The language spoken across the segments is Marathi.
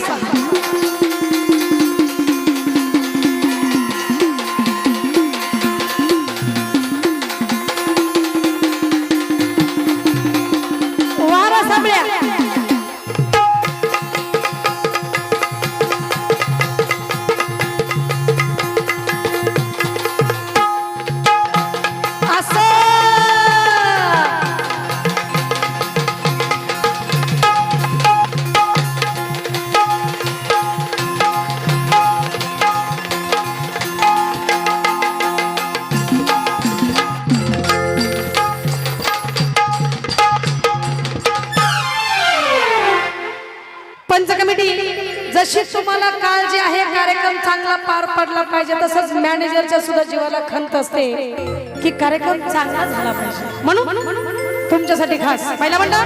sua vida. Bora, essa mulher! पंच कमिटी जशी तुम्हाला काळजी आहे कार्यक्रम चांगला पार पडला पाहिजे तसंच मॅनेजरच्या सुद्धा जीवाला खंत असते की कार्यक्रम चांगला झाला पाहिजे. म्हणून तुमच्यासाठी खास पहिला म्हणता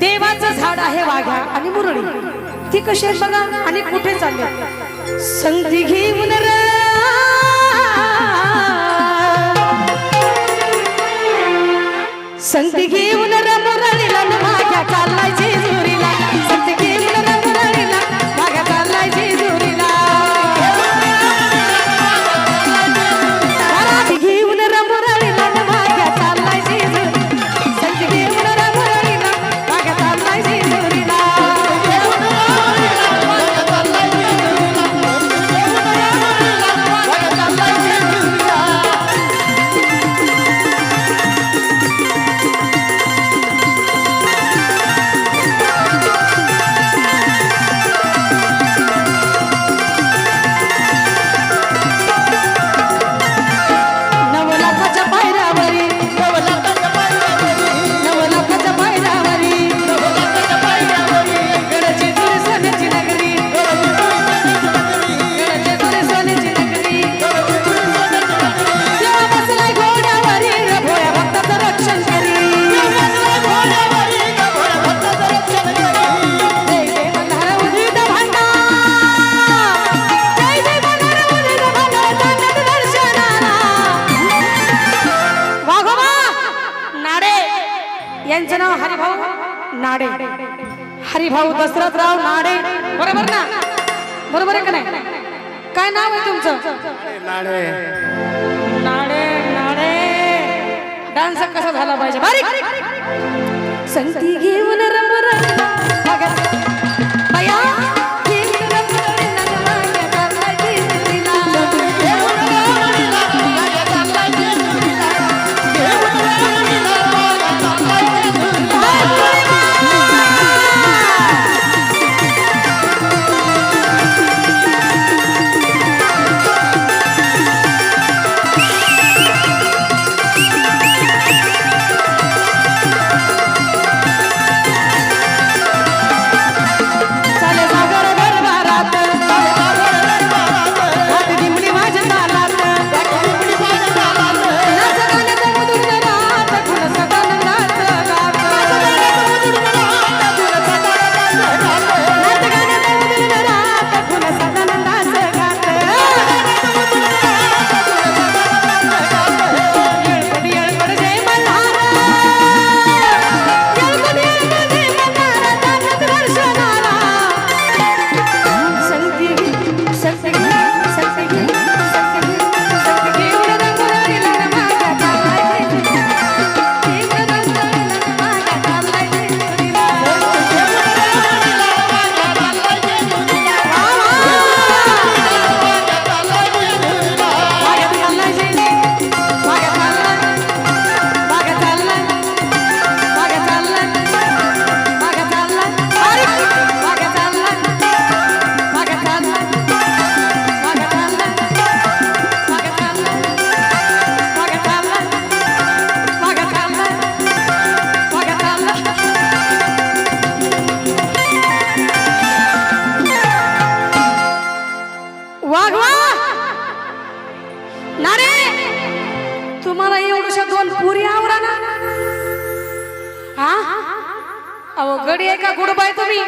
देवाचं झाड आहे वाघ्या आणि मुरळी. ती कशी बघा आणि कुठे चालली संधी घेऊन संधी घेऊन मुरळीला माझ्या काला नाडे. हरिभाऊ दशरथराव नाडे. बरोबर ना? बरोबर आहे का नाही? काय नाव आहे तुमचं? नाडे. नाडे नाडे. डान्स कसा झाला पाहिजे? बारीक. संगती घेऊन वाघ वा नारे! तुम्हाला एवढ्या दोन पुरी आवरा ना हा? अहो गडी आहे का गुडबाय तुम्ही.